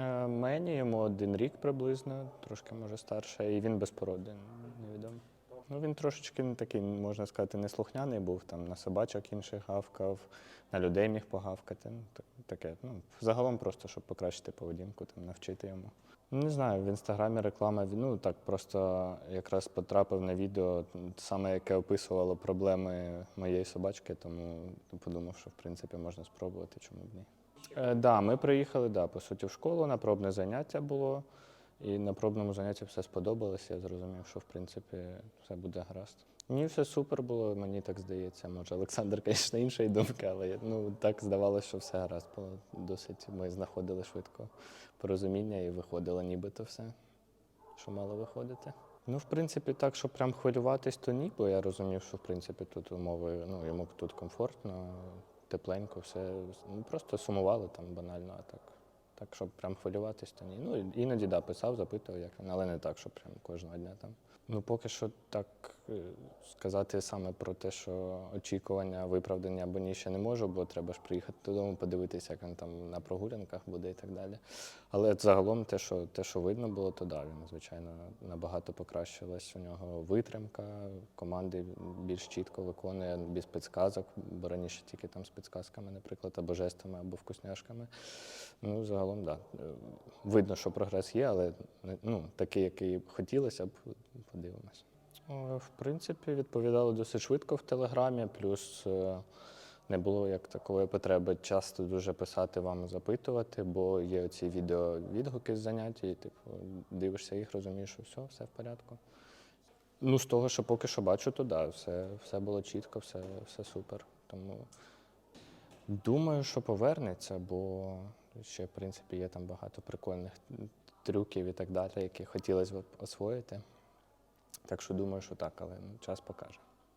Е, Мені йому один рік приблизно, трошки може старше, і він без породи, невідомо. Ну, він трошечки не такий, можна сказати, неслухняний був, там на собачок інших гавкав, на людей міг погавкати. Ну, таке. Ну, загалом просто, щоб покращити поведінку, там, навчити йому. Не знаю, в інстаграмі реклама, ну так просто якраз потрапив на відео, саме яке описувало проблеми моєї собачки, тому подумав, що в принципі можна спробувати, чому б ні. Е, да, ми приїхали, да, по суті, в школу, на пробне заняття було. І на пробному занятті все сподобалося. Я зрозумів, що в принципі все буде гаразд. Ні, все супер було, мені так здається. Може, Олександр, звісно, іншої думки, але ну так здавалося, що все гаразд було. Досить ми знаходили швидко порозуміння і виходило нібито все, що мало виходити. Ну, в принципі, так, щоб прям хвилюватись, то ні, бо я розумів, що в принципі тут умови, ну йому тут комфортно, тепленько, все. Ну просто сумували там банально, а так. Так, щоб прям хвилюватись, то ні. Ну, іноді да, писав, запитував, як він, але не так, що прям кожного дня там. Ну, поки що так сказати саме про те, що очікування, виправдання або ні, ще не можу, бо треба ж приїхати додому, подивитися, як він там на прогулянках буде і так далі. Але загалом те, що, те, що видно було, то да, він, звичайно, набагато покращилась у нього витримка, команди більш чітко виконує, без підказок, бо раніше тільки там з підказками, наприклад, або жестами, або вкусняшками. Ну, загалом, так. Да. Е, Видно, що прогрес є, але ну, такий, який хотілося б, подивимось. О, В принципі, відповідали досить швидко в Телеграмі, плюс е, не було як такої потреби часто дуже писати вам, запитувати, бо є оці відеовідгуки з заняття, і типу, дивишся їх, розумієш, що все, все в порядку. Ну, з того, що поки що бачу, то да, все, все було чітко, все, все супер. Тому думаю, що повернеться, бо ще, в принципі, є там багато прикольних трюків і так далі, які хотілося б освоїти. Так що думаю, що так, але ну, час покаже.